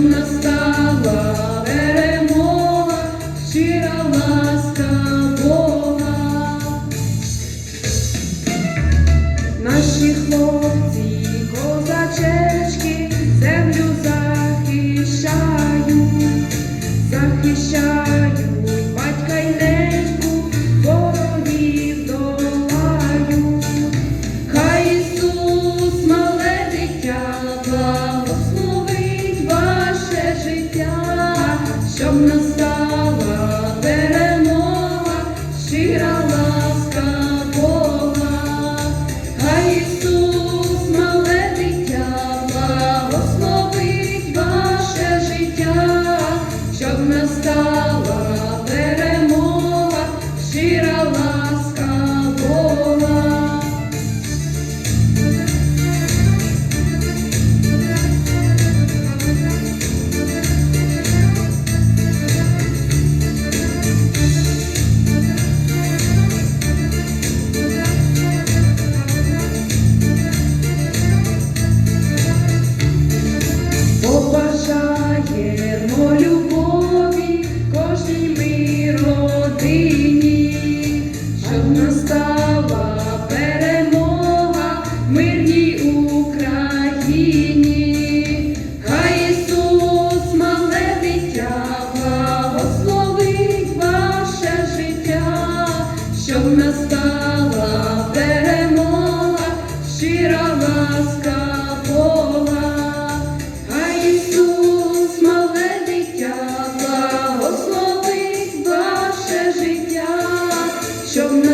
настала перемога, щира ласка Бога. Наші хлопці, козачечки, землю захищають, захищають. Щоб настала Дармо любові кожній мій родині, щоб настала перемога мирній Україні. your